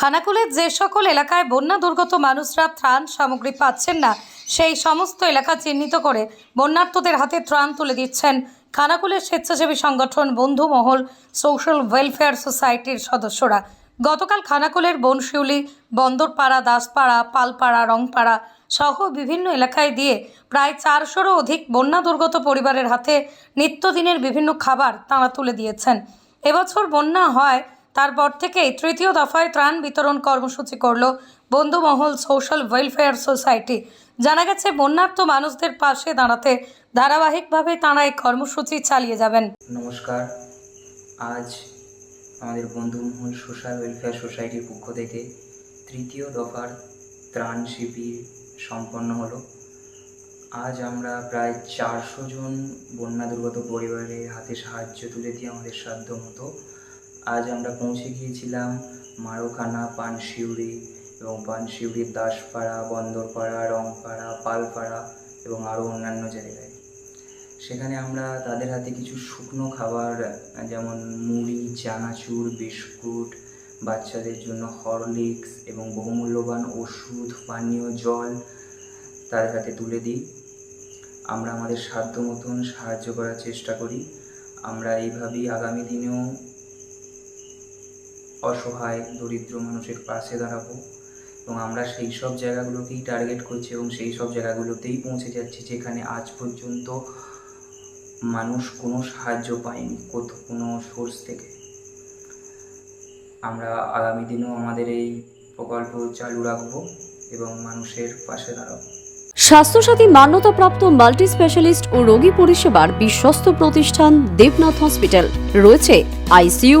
খানাকুলের যে সকল এলাকায় বন্যা দুর্গত মানুষরা ত্রাণ সামগ্রী পাচ্ছেন না, সেই সমস্ত এলাকা চিহ্নিত করে বন্যার্তদের হাতে ত্রাণ তুলে দিচ্ছেন খানাকুলের স্বেচ্ছাসেবী সংগঠন বন্ধু মহল সোশ্যাল ওয়েলফেয়ার সোসাইটির সদস্যরা। গতকাল খানাকুলের বনশিউলি, বন্দরপাড়া, দাসপাড়া, পালপাড়া, রংপাড়া সহ বিভিন্ন এলাকায় দিয়ে প্রায় চারশোরও অধিক বন্যা দুর্গত পরিবারের হাতে নিত্যদিনের বিভিন্ন খাবার তাঁরা তুলে দিয়েছেন। এবছর বন্যা হয় তারপর থেকেই তৃতীয় দফায় ত্রাণ বিতরণ কর্মসূচি করল বন্ধুমহল সোশ্যাল ওয়েলফেয়ার সোসাইটি। জানা গেছে, বন্যার্ত মানুষদের পাশে দাঁড়াতে ধারাবাহিকভাবে তাঁরা এই কর্মসূচি চালিয়ে যাবেন। নমস্কার। আজ আমাদের বন্ধুমহল সোশ্যাল ওয়েলফেয়ার সোসাইটির পক্ষ থেকে তৃতীয় দফার ত্রাণ শিবির সম্পন্ন হলো। আজ আমরা প্রায় চারশো জন বন্যা দুর্গত পরিবারের হাতে সাহায্য তুলে দিয়ে আমাদের সাধ্য মতো আজ আমরা পৌঁছে গিয়েছিলাম মারোখানা, পানশিউড়ি এবং পানশিউড়ির দাসপাড়া, বন্দরপাড়া, রংপাড়া, পালপাড়া এবং আরও অন্যান্য জায়গায়। সেখানে আমরা তাদের হাতে কিছু শুকনো খাবার, যেমন মুড়ি, চানাচুর, বিস্কুট, বাচ্চাদের জন্য হরলিক্স এবং বহুমূল্যবান ওষুধ, পানীয় জল তাদের হাতে তুলে দিই। আমরা আমাদের সাধ্য মতন সাহায্য করার চেষ্টা করি। আমরা এইভাবেই আগামী দিনেও অসহায়, দরিদ্র মানুষের পাশে দাঁড়াবো এবং আমরা সেই সব জায়গাগুলোকেই টার্গেট করছি এবং সেই সব জায়গাগুলোতেই পৌঁছে যাচ্ছি যেখানে আজ পর্যন্ত মানুষ কোনো সাহায্য পায়নি, কোথাও কোনো সোর্স থেকে। আমরা আগামী দিনেও আমাদের এই প্রকল্প চালু রাখব এবং মানুষের পাশে দাঁড়াবো। স্বাস্থ্যসাথী মান্যতাপ্রাপ্ত মাল্টি স্পেশালিস্ট ও রোগী পরিষেবার বিশ্বস্ত প্রতিষ্ঠান দেবনাথ হসপিটাল রয়েছে ICU